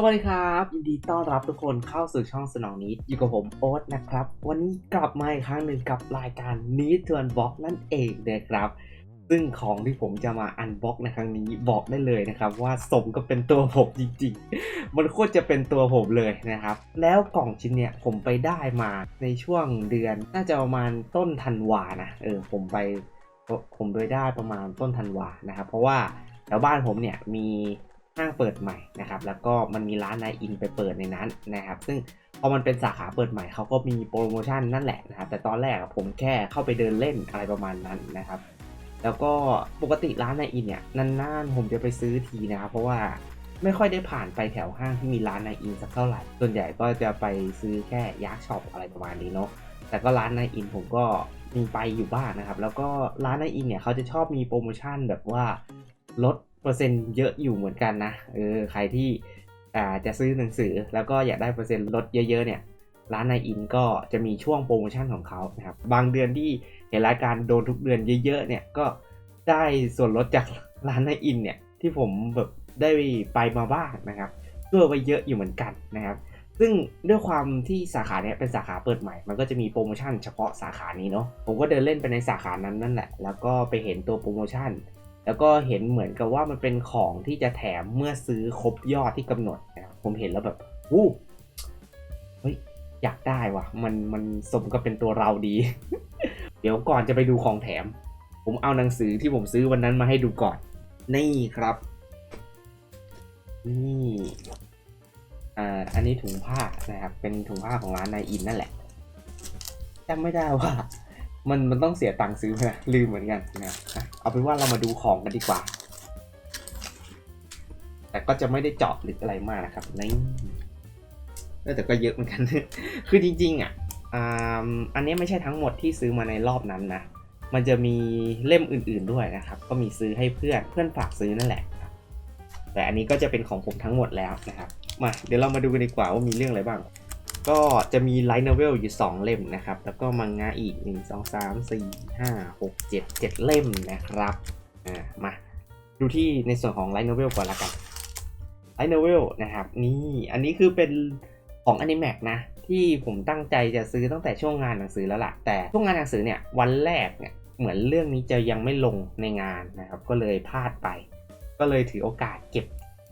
สวัสดีครับยินดีต้อนรับทุกคนเข้าสู่ช่องสนองนิดอยู่กับผมโอ๊ตนะครับ วันนี้กลับมาอีกครั้งหนึ่งกับรายการนิดทวนบล็อกนั่นเองนะครับ ซึ่งของที่ผมจะมาอันบล็อกในครั้งนี้บอกได้เลยนะครับ ว่าสมกับเป็นตัวผมจริงๆ มันโคตรจะเป็นตัวผมเลยนะครับ แล้วกล่องชิ้นเนี้ยผมไปได้มาในช่วงเดือน น่าจะประมาณต้นธันวานะเออผมไปผมไปได้ประมาณต้นธันวานะครับเพราะว่าแถวบ้านผมเนี่ยมี ห้างเปิดใหม่นะครับแล้วก็มันมีร้านนายอินไปเปิดในนั้นนะครับซึ่งพอมันเป็นสาขาเปิดใหม่เขาก็มีโปรโมชั่นนั่นแหละนะครับแต่ตอนแรกผมแค่เข้าไปเดินเล่นอะไรประมาณนั้นนะครับแล้วก็ปกติร้านนายอินเนี่ยนานๆผมจะไปซื้อทีนะครับเพราะว่าไม่ค่อยได้ผ่านไปแถวห้างที่มีร้านนายอินสักเท่าไหร่ส่วนใหญ่ก็จะไปซื้อแค่ยักษ์ช็อปอะไรประมาณนี้เนาะแต่ก็ร้านนายอินผมก็มีไปอยู่บ้างนะครับ แล้วก็ร้านนายอินเนี่ยเขาจะชอบมีโปรโมชั่นแบบว่าลด เปอร์เซ็นต์เยอะอยู่เหมือนกันนะเออใครที่อ่าจะซื้อหนังสือแล้วก็อยากได้เปอร์เซ็นต์ลดเยอะๆเนี่ยร้านนายอินก็จะมีช่วงโปรโมชั่นของเขานะครับบางเดือนที่เห็นรายการโดนทุกเดือนเยอะๆเนี่ยก็ได้ส่วนลดจากร้านนายอินเนี่ยที่ผมแบบได้ไปมาบ้างนะครับช่วยไว้เยอะอยู่เหมือนกันนะครับ ซึ่งด้วยความที่สาขาเนี้ยเป็นสาขาเปิดใหม่ มันก็จะมีโปรโมชั่นเฉพาะสาขานี้เนาะผมก็เดินเล่นไปในสาขานั้นนั่นแหละ แล้วก็ไปเห็นตัวโปรโมชั่น แล้วก็เห็นเหมือนกับว่ามันเป็นของที่จะแถมเมื่อซื้อครบยอดที่กำหนดนะครับผมเห็นแล้วแบบวู้เฮ้ยอยากได้ว่ะ มันมันสมกับเป็นตัวเราดี เดี๋ยวก่อนจะไปดูของแถม ผมเอาหนังสือที่ผมซื้อวันนั้นมาให้ดูก่อน นี่ครับ นี่อ่าอันนี้ถุงผ้านะครับ เป็นถุงผ้าของร้านนายอินนั่นแหละจำไม่ได้ว่า มันมันต้องเสียตังค์ซื้อไหมนะลืมเหมือนกันนะเอาเป็นว่าเรามาดูของกันดีกว่า แต่ก็จะไม่ได้เจาะลึกอะไรมากนะครับนี่แต่ก็เยอะเหมือนกัน คือจริงๆอะอ่าอันนี้ไม่ใช่ทั้งหมดที่ซื้อมาในรอบนั้นนะ มันจะมีเล่มอื่นๆด้วยนะครับ ก็มีซื้อให้เพื่อนเพื่อนฝากซื้อนั่นแหละแต่อันนี้ก็จะเป็นของผมทั้งหมดแล้วนะครับ มาเดี๋ยวเรามาดูกันดีกว่าว่ามีเรื่องอะไรบ้าง ก็จะมีไลท์โนเวลอยู่ 2 เล่มนะครับ แล้วก็มังงะอีก 1 2 3 4 5 6 7 7 เล่มนะครับ อ่า มา ดูที่ในส่วนของไลท์โนเวลก่อนละกัน ไลท์โนเวลนะครับ นี่ อันนี้คือเป็นของ Animax นะ ที่ผมตั้งใจจะซื้อตั้งแต่ช่วงงานหนังสือแล้วล่ะ แต่ช่วงงานหนังสือเนี่ย วันแรกเนี่ย เหมือนเรื่องนี้จะยังไม่ลงในงานนะครับ ก็เลยพลาดไป ก็เลยถือโอกาสเก็บ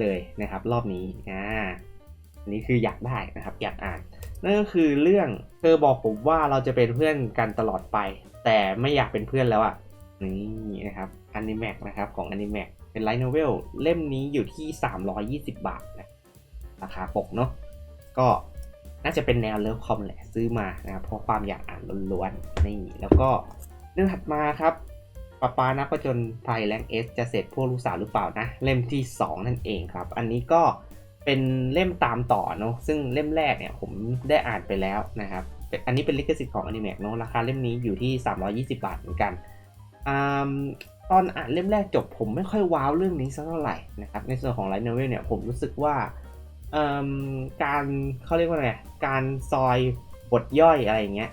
เลยนะครับ รอบนี้ อ่า อันนี้คืออยากได้นะครับ อยากอ่าน นั่นก็คือเรื่องเธอบอกผมว่าเราจะเป็นเพื่อนกันตลอดไป แต่ไม่อยากเป็นเพื่อนแล้วอะ่ะนี่นะครับอนิแม็กนะครับของอนิแม็กเป็นไลท์โนเวลเล่มนี้อยู่ที่ 320 บาทนะราคาปกเนาะก็น่าจะเป็นแนวเลิฟคอมแหละซื้อมานะครับเพราะความอยากอ่านล้วนๆนี่แล้วก็เรื่องถัดมาครับปาปานักประจนภัยแรงเอสจะเสร็จพวกลูกสาวหรือเปล่านะ เล่มที่ 2 นั่นเองครับ อันนี้ก็ เป็นเล่มตามต่อเนาะซึ่งเล่มแรกเนี่ยผมได้อ่านไปแล้วนะครับ อันนี้เป็นลิขสิทธิ์ของอนิเมะเนาะราคาเล่มนี้อยู่ที่ 320 บาทเหมือนกันอตอนอ่านเล่มแรกจบผมไม่ค่อยว้าวเรื่องนี้สักเท่าไหร่นะครับในส่วนของไลท์โนเวลเนี่ยผมรู้สึกว่าการเขาเรียกว่าไงการซอยบทย่อยอะไรเงี้ย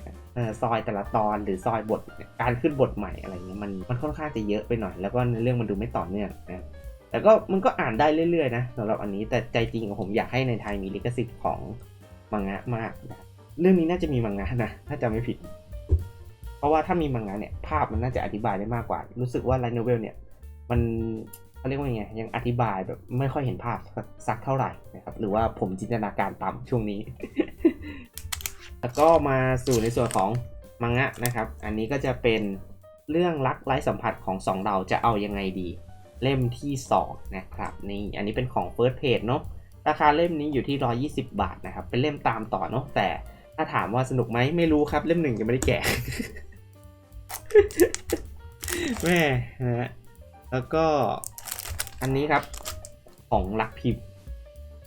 ซอยแต่ละตอนหรือซอยบทการขึ้นบทใหม่อะไรเงี้ยมันมันค่อนข้างจะเยอะไปหน่อย แล้วก็เรื่องมันดูไม่ต่อเนื่องนะ แต่ก็มันก็อ่านได้เรื่อยๆนะสำหรับอันนี้แต่ใจจริงของผมอยากให้ในไทยมีลิขสิทธิ์ของมังงะมากนะเรื่องนี้น่าจะมีมังงะนะถ้าจำไม่ผิด เพราะว่าถ้ามีมังงะเนี่ยภาพมันน่าจะอธิบายได้มากกว่า รู้สึกว่าไลน์โนเวลเนี่ยมันเขาเรียกว่าไงยังอธิบายแบบไม่ค่อยเห็นภาพสักเท่าไหร่นะครับ หรือว่าผมจินตนาการต่ำช่วงนี้ แล้วก็มาสู่ในส่วนของมังงะนะครับ อันนี้ก็จะเป็นเรื่องรักไร้สัมผัสของสองเราจะเอายังไงดี เล่มที่ 2 นะครับนี่อันนี้เป็นของ First Page เนาะราคาเล่มนี้อยู่ที่ 120 บาทนะครับ เป็นเล่มตามต่อเนาะแต่ถ้าถามว่าสนุกไหมไม่รู้ครับ เล่มหนึ่งยังไม่ได้แกะแม่นะฮะแล้วก็อันนี้ครับของลักพิมพ์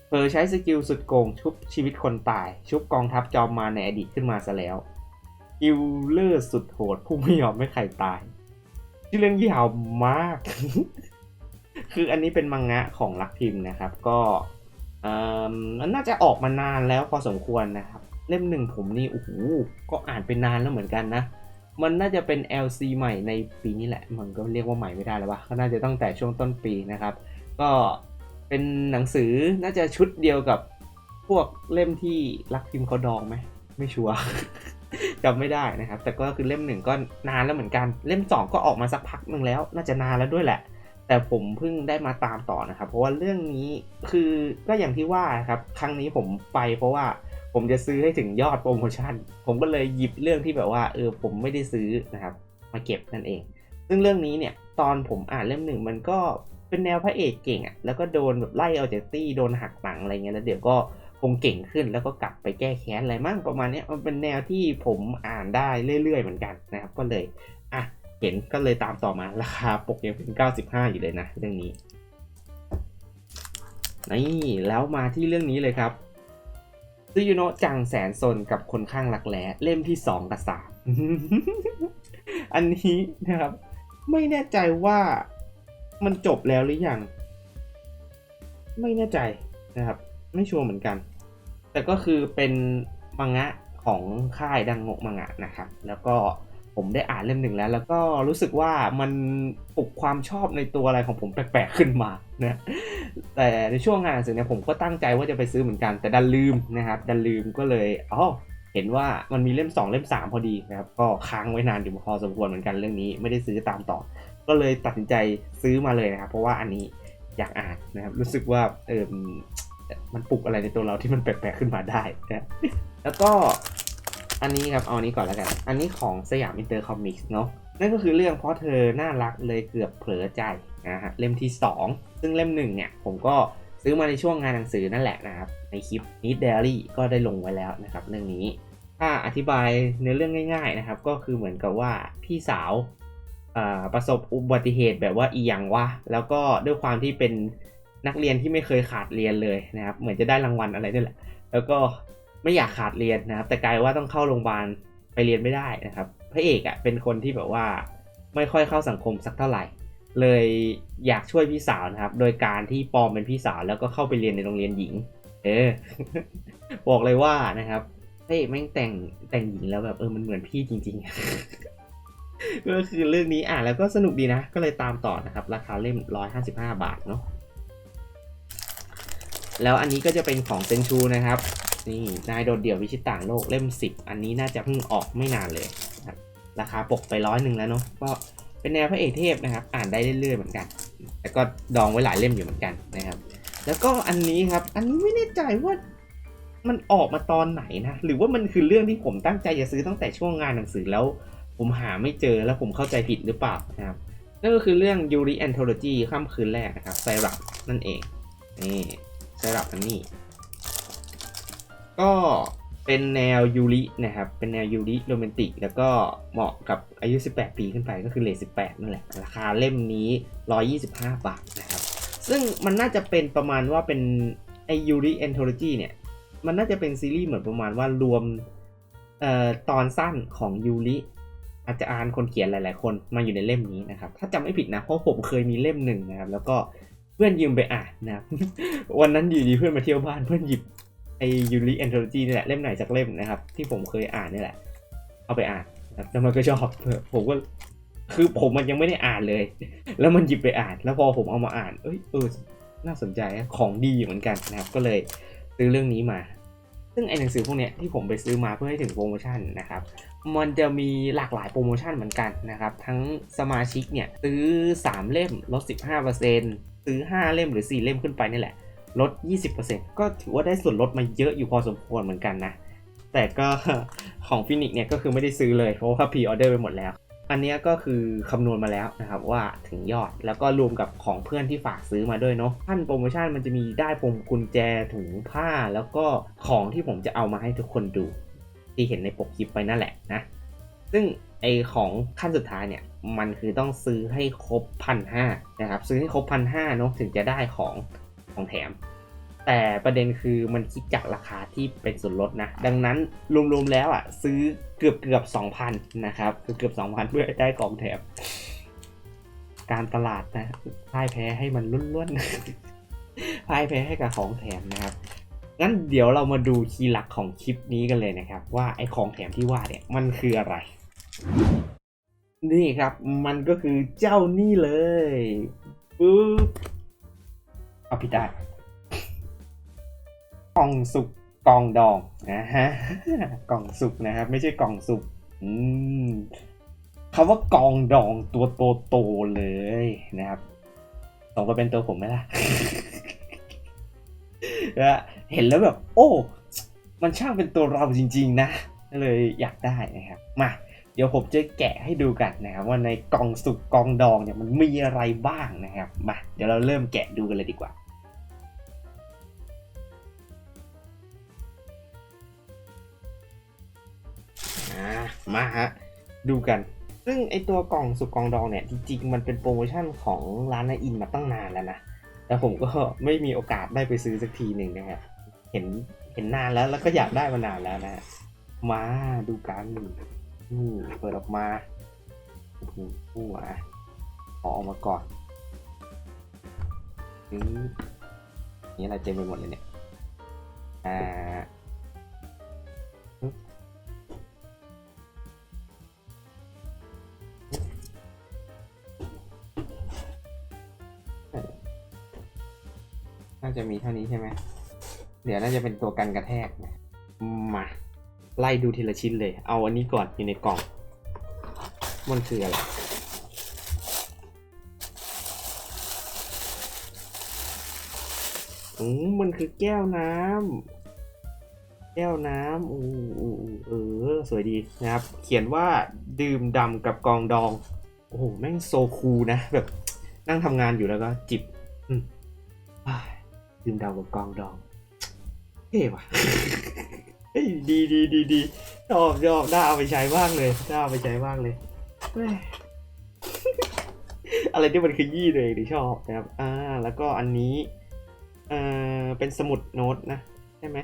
เธอใช้สกิลสุดโกงชุบชีวิตคนตาย ชุบกองทัพจอมมาในอดีตขึ้นมาซะแล้วกิลเลอร์สุดโหดผู้ไม่ยอมไม่ใครตาย ที่เรื่องยาวมาก คืออันนี้เป็นมังงะของลักพิมพ์นะครับ ก็มันน่าจะออกมานานแล้วพอสมควรนะครับ เล่มหนึ่งผมนี่โอ้โหก็อ่านไปนานแล้วเหมือนกันนะ มันน่าจะเป็น LC ใหม่ในปีนี้แหละ มันก็เรียกว่าใหม่ไม่ได้แล้ววะก็น่าจะตั้งแต่ช่วงต้นปีนะครับ ก็เป็นหนังสือน่าจะชุดเดียวกับพวกเล่มที่รักพิมพ์เขาดองไหมไม่ชัวร์จำไม่ได้นะครับ แต่ก็คือเล่มหนึ่งก็นานแล้วเหมือนกัน เล่มสองก็ออกมาสักพักหนึ่งแล้ว น่าจะนานแล้วด้วยแหละ แต่ผมเพิ่งได้มาตามต่อนะครับ เพราะว่าเรื่องนี้คือก็อย่างที่ว่าครับ ครั้งนี้ผมไปเพราะว่าผมจะซื้อให้ถึงยอดโปรโมชั่น ผมก็เลยหยิบเรื่องที่แบบว่าเออผมไม่ได้ซื้อนะครับ มาเก็บนั่นเอง ซึ่งเรื่องนี้เนี่ยตอนผมอ่านเล่มหนึ่งมันก็เป็นแนวพระเอกเก่งอะ่ะแล้วก็โดนแบบไล่เอาจากตี้โดนหักหลังอะไรเงี้ยแล้วเดี๋ยวก็คงเก่งขึ้นแล้วก็กลับไปแก้แค้นอะไรมั่งประมาณนี้มันเป็นแนวที่ผมอ่านได้เรื่อยๆเหมือนกันนะครับ ก็เลย เห็นก็เลยตามต่อมาราคาปกยังเป็น 95 อยู่เลยนะเรื่องนี้นี่แล้วมาที่เรื่องนี้เลยครับซึยุโนะจังแสนซนกับคนข้างรักแร้เล่มที่ 2 กับ 3 อันนี้นะครับ ไม่แน่ใจว่ามันจบแล้วหรือยัง ไม่แน่ใจนะครับ ไม่ชัวร์เหมือนกัน แต่ก็คือเป็นมังงะของค่ายดังโงะมังงะนะครับ แล้วก็ ผมได้อ่านเล่มหนึ่งแล้ว แล้วก็รู้สึกว่ามันปลุกความชอบในตัวอะไรของผมแปลกๆขึ้นมานะแต่ในช่วงงานหนังสือเนี่ยผมก็ตั้งใจว่าจะไปซื้อเหมือนกันแต่ดันลืมนะครับดันลืมก็เลยอ๋อเห็นว่ามันมีเล่ม 2 เล่ม 3 พอดีนะครับก็ค้างไว้นานอยู่พอสมควรเหมือนกันเรื่องนี้ไม่ได้ซื้อตามต่อ ก็เลยตัดสินใจซื้อมาเลยนะครับเพราะว่าอันนี้อยากอ่านนะครับรู้สึกว่าเออมันปลุกอะไรในตัวเราที่มันแปลกๆขึ้นมาได้นะแล้วก็ อันนี้ครับเอาอันนี้ก่อนแล้วกัน อันนี้ของสยามอินเตอร์คอมิกส์เนาะนั่นก็คือเรื่องเพราะเธอน่ารักเลยเกือบเผลอใจนะฮะเล่มที่ 2 ซึ่งเล่มหนึ่งเนี่ยผมก็ซื้อมาในช่วงงานหนังสือนั่นแหละนะครับ ในคลิปนิดเดลี่ก็ได้ลงไว้แล้วนะครับเรื่องนี้ ถ้าอธิบายเนื้อเรื่องง่ายๆนะครับ ก็คือเหมือนกับว่าพี่สาวประสบอุบัติเหตุแบบว่าอีหยังวะแล้วก็ด้วยความที่เป็นนักเรียนที่ไม่เคยขาดเรียนเลยนะครับ เหมือนจะได้รางวัลอะไรนี่แหละ แล้วก็ ไม่อยากขาดเรียนนะครับ แต่กลายว่าต้องเข้าโรงพยาบาลไปเรียนไม่ได้นะครับ พระเอกอะ่ะเป็นคนที่แบบว่าไม่ค่อยเข้าสังคมสักเท่าไหร่ เลยอยากช่วยพี่สาวนะครับ โดยการที่ปลอมเป็นพี่สาวแล้วก็เข้าไปเรียนในโรงเรียนหญิง เออ บอกเลยว่านะครับพระเอกแม่งแต่งแต่งหญิงแล้วแบบเออมันเหมือนพี่จริง ๆ ก็คือเรื่องนี้อ่านแล้วก็สนุกดีนะ ก็เลยตามต่อนะครับ ราคาเล่ม 155 บาทเนาะแล้วอันนี้ก็จะเป็นของเซนชูนะครับนี่นายโดดเดี่ยววิชิตต่างโลกเล่ม 10 อันนี้น่าจะเพิ่งออกไม่นานเลยครับราคาปกไปร้อยหนึ่งแล้วเนาะก็เป็นแนวพระเอกเทพนะครับ อ่านได้เรื่อยๆเหมือนกัน แต่ก็ดองไว้หลายเล่มอยู่เหมือนกันนะครับ แล้วก็อันนี้ครับ อันนี้ไม่แน่ใจว่ามันออกมาตอนไหนนะ หรือว่ามันคือเรื่องที่ผมตั้งใจจะซื้อตั้งแต่ช่วงงานหนังสือแล้ว ผมหาไม่เจอแล้วผมเข้าใจผิดหรือเปล่านะครับนั่นก็คือเรื่อง Yuri Anthology ค่ำคืนแรกนะครับไซรัปนั่นเองนี่ไซรัปอันนี้ ก็เป็นแนวยูรินะครับ เป็นแนวยูริโรแมนติก แล้วก็เหมาะกับอายุ 18 ปีขึ้นไปก็คือเลท18 นั่นแหละ ราคาเล่มนี้ 125 บาทนะครับ ซึ่งมันน่าจะเป็นประมาณว่าเป็นไอยูริแอนโทโลจีเนี่ย มันน่าจะเป็นซีรีส์เหมือนประมาณว่ารวมเอ่อตอนสั้นของยูริอาจารย์คนเขียนหลาย ๆ คนมาอยู่ในเล่มนี้นะครับ ถ้าจำไม่ผิดนะเพราะผมเคยมีเล่มหนึ่งนะครับ แล้วก็เพื่อนยืมไปอ่านนะครับวันนั้นอยู่ดีเพื่อนมาเที่ยวบ้านเพื่อนหยิบ ไอยูริแอนโทโลจีนี่แหละเล่มไหนจากเล่มนะครับ ที่ผมเคยอ่านนี่แหละ เอาไปอ่านนะครับแล้วมันก็ชอบผมก็คือผมมันยังไม่ได้อ่านเลย แล้วมันหยิบไปอ่าน แล้วพอผมเอามาอ่าน เอ้ยเออน่าสนใจของดีเหมือนกันนะครับ ก็เลยซื้อเรื่องนี้มา ซึ่งไอหนังสือพวกเนี้ยที่ผมไปซื้อมาเพื่อให้ถึงโปรโมชั่นนะครับ มันจะมีหลากหลายโปรโมชั่นเหมือนกันนะครับ ทั้งสมาชิกเนี่ยซื้อ 3 เล่มลด 15%ซื้อ 5 เล่มหรือ 4 เล่มขึ้นไปนี่แหละ ลด 20%ก็ถือว่าได้ส่วนลดมาเยอะอยู่พอสมควรเหมือนกันนะ แต่ก็ของฟินิกเนี่ยก็คือไม่ได้ซื้อเลยเพราะว่าพรีออเดอร์ไปหมดแล้ว อันนี้ก็คือคำนวณมาแล้วนะครับว่าถึงยอดแล้วก็รวมกับของเพื่อนที่ฝากซื้อมาด้วยเนาะท่านโปรโมชั่นมันจะมีได้พวงกุญแจถุงผ้าแล้วก็ของที่ผมจะเอามาให้ทุกคนดู ที่เห็นในปกคลิปไปนั่นแหละนะ ซึ่งไอของขั้นสุดท้ายเนี่ยมันคือต้องซื้อให้ครบพันห้านะครับ ซื้อให้ครบพันห้าเนาะถึงจะได้ของ ของแถม แต่ประเด็นคือมันคิดจากราคาที่เป็นส่วนลดนะ ดังนั้นรวมๆแล้วอะซื้อเกือบเกือบสองพันนะครับเกือบเกือบสองพันเพื่อได้ของแถม การตลาดนะพ่ายแพ้ให้มันล้วนๆพ่ายแพ้ให้กับของแถมนะครับงั้นเดี๋ยวเรามาดูคีย์หลักของคลิปนี้กันเลยนะครับ ว่าไอ้ของแถมที่ว่าเนี่ยมันคืออะไร นี่ครับมันก็คือเจ้านี่เลยปึ๊บ เอาผิดได้กล่องสุกกล่องดองนะฮะกล่องสุกนะครับ ไม่ใช่กล่องสุกอืมคำว่ากองดองตัวโตโตๆเลยนะครับตรงก็เป็นตัวผมไหมล่ะนะเห็นแล้วแบบ โอ้ มันช่างเป็นตัวเราจริง ๆ นะ เลยอยากได้นะครับ มา ดี๋ยวผมจะแกะให้ดูกันนะครับว่าในกล่องสุกกล่องดองเนี่ยมันมีอะไรบ้างนะครับมาเดี๋ยวเราเริ่มแกะดูกันเลยดีกว่าามาฮะดูกัน ซึ่งไอตัวกล่องสุกกล่องดองเนี่ยจริงๆมันเป็นโปรโมชั่นของร้านนาอินมาตั้งนานแล้วนะแต่ผมก็ไม่มีโอกาสได้ไปซื้อสักทีหนึ่งนะครับเห็นเห็นนานแล้วแล้วก็อยากได้มานานแล้วนะฮะมาดูกัน นี่เปิดออกมาโอ้โหหัวขอออกมาก่อนนี่นี่อะไรเต็มไปหมดเลยเนี่ย อ่าน่าจะมีเท่านี้ใช่ไหม เดี๋ยวน่าจะเป็นตัวกันกระแทกนะมา ไล่ดูทีละชิ้นเลย เอาอันนี้ก่อนอยู่ในกล่อง มันคืออะไร อืมมันคือแก้วน้ำ แก้วน้ำอู้อู้เออ สวยดีนะครับ เขียนว่าดื่มดำกับกองดอง โอ้โห แม่งโซคูลนะ แบบนั่งทำงานอยู่แล้วก็จิบ อืมดื่มดำกับกองดองเท่ว่ะ เฮ้ยดีดีดีดีชอบชอบน่าเอาไปใช้บ้างเลยน่าเอาไปใช้บ้างเลยอะไรที่มันขยี้ตัวเองที่ชอบนะครับ อ่า แล้วก็อันนี้ เอ่อ เป็นสมุดโน้ตนะใช่ไหม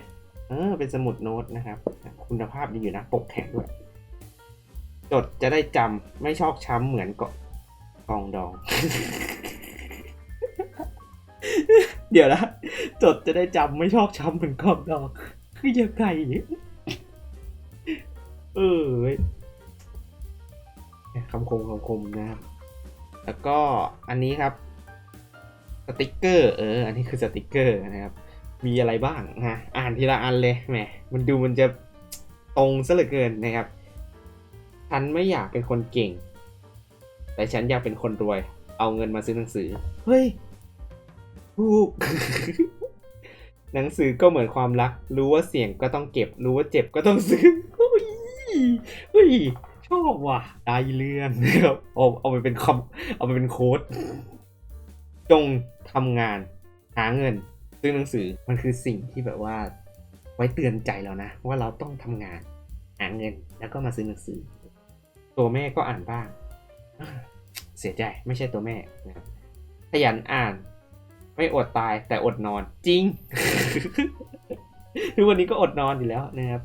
เออ เป็นสมุดโน้ตนะครับ คุณภาพดีอยู่นะ ปกแข็งด้วย จดจะได้จำไม่ชอกช้ำเหมือนกกองดอง เดี๋ยวนะ จดจะได้จำไม่ชอกช้ำเหมือนกองดอง คือยังไงเออเว้ยคำคมคำคมนะครับ แล้วก็อันนี้ครับ สติกเกอร์ เออ อันนี้คือสติกเกอร์นะครับ มีอะไรบ้างนะอ่านทีละอันเลยแหมมันดูมันจะตรงซะเหลือเกินนะครับ ฉันไม่อยากเป็นคนเก่ง แต่ฉันอยากเป็นคนรวย เอาเงินมาซื้อหนังสือ เฮ้ยถูก หนังสือก็เหมือนความรัก รู้ว่าเสี่ยงก็ต้องเก็บ รู้ว่าเจ็บก็ต้องซื้อเฮ้ยเฮ้ยชอบว่ะได้เรื่องนะครับเอาเอาไปเป็นคำเอาไปเป็นโค้ดจงทำงานหาเงิน ซื้อหนังสือมันคือสิ่งที่แบบว่า ไว้เตือนใจเรานะ ว่าเราต้องทำงาน หาเงินแล้วก็มาซื้อหนังสือ ตัวแม่ก็อ่านบ้าง เสียใจไม่ใช่ตัวแม่นะครับขยันอ่าน ไม่อดตายแต่อดนอนจริง ทุกวันนี้ก็อดนอนอยู่แล้วนะครับ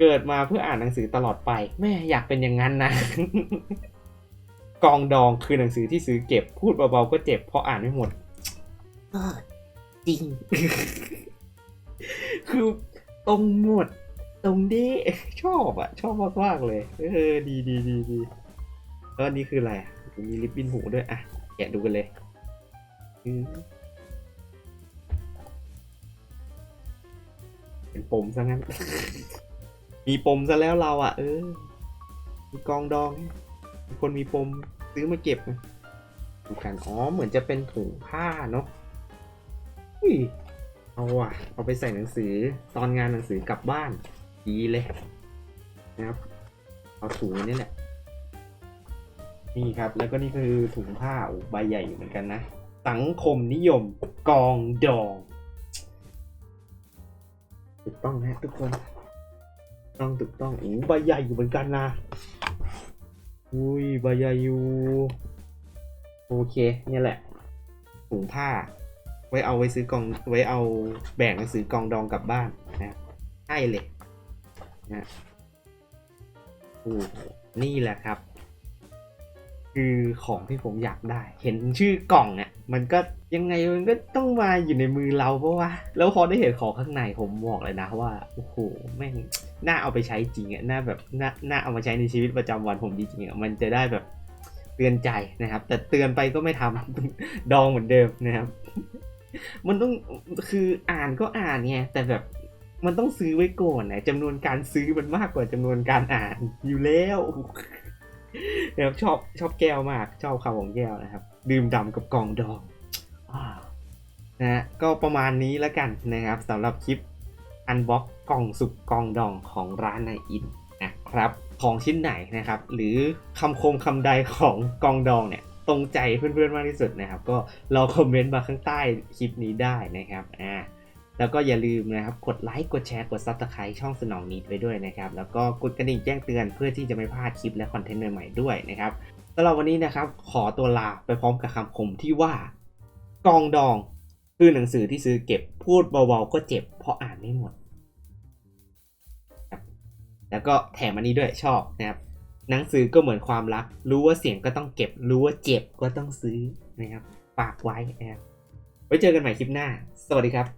เกิดมาเพื่ออ่านหนังสือตลอดไป แม่อยากเป็นอย่างนั้นนะ กองดองคือหนังสือที่ซื้อเก็บพูดเบาๆก็เจ็บเพราะอ่านไม่หมดอ้อจริง คือตรงหมด ตรงเด้ชอบอะชอบมากๆเลย เออ ดีดีดีดีแล้วอันนี้คืออะไรอะมีลิปบิ้นหูด้วยอะแกะดูกันเลยอืม เป็นปมซะงั้น มีปมซะแล้วเราอะ เออ มีกองดอง มีคนมีปมซื้อมาเก็บดูกัน อ๋อ เหมือนจะเป็นถุงผ้าเนาะอุ้ย เอาว่ะ เอาไปใส่หนังสือ ตอนงานหนังสือกลับบ้าน ดีเลยนะครับ เอาถุงนนี้แหละ นี่ครับ แล้วก็นี่คือถุงผ้าใบใหญ่อยู่เหมือนกันนะ สังคมนิยม กองดองถูกต้องนะทุกคนต้องถูกต้องอู้ใบใหญ่อยู่เหมือนกันนะอุ้ยใบใหญ่อยู่โอเคเนี่ยแหละถุงผ้า ไว้เอาไว้ซื้อกองไว้เอาแบ่งหนังสือกองดองกลับบ้านนะใช่เลยนะโอ้นี่แหละครับ คือของที่ผมอยากได้ เห็นชื่อกล่องเนี่ยมันก็ยังไงมันก็ต้องมาอยู่ในมือเราเพราะว่าแล้วพอได้เห็นของข้างในผมบอกเลยนะว่าโอ้โหแม่งน่าเอาไปใช้จริงอะน่าแบบน่าน่าเอามาใช้ในชีวิตประจำวันผมจริงๆอะมันจะได้แบบเตือนใจนะครับ แต่เตือนไปก็ไม่ทำดองเหมือนเดิมนะครับ มันต้องคืออ่านก็อ่านไงแต่แบบมันต้องซื้อไว้ก่อนนะจำนวนการซื้อมันมากกว่าจำนวนการอ่านอยู่แล้ว นะครับชอบชอบแก้วมาก ชอบคำของแก้วนะครับ ดื่มดำกับกองดองนะฮะก็ประมาณนี้แล้วกันนะครับสำหรับคลิปอันบ็อกกล่องสุกกองดองของร้านในอินนะครับของชิ้นไหนนะครับ หรือคำคมคำใดของกองดองเนี่ยตรงใจเพื่อนๆมากที่สุดนะครับ ก็รอคอมเมนต์มาข้างใต้คลิปนี้ได้นะครับอ่า แล้วก็อย่าลืมนะครับกดไลค์กดแชร์กด Subscribe ช่องสนองนิดไว้ด้วยนะครับแล้วก็กดกระดิ่งแจ้งเตือนเพื่อที่จะไม่พลาดคลิปและคอนเทนต์ใหม่ๆด้วยนะครับสำหรับวันนี้นะครับขอตัวลาไปพร้อมกับคำคมที่ว่ากองดองคือหนังสือที่ซื้อเก็บพูดเบาๆก็เจ็บเพราะอ่านไม่หมด แล้วก็แถมอันนี้ด้วยชอบนะครับหนังสือก็เหมือนความรัก รู้ว่าเสียงก็ต้องเก็บ รู้ว่าเจ็บก็ต้องซื้อนะครับฝากไว้นะครับไว้เจอกันใหม่คลิปหน้า สวัสดีครับ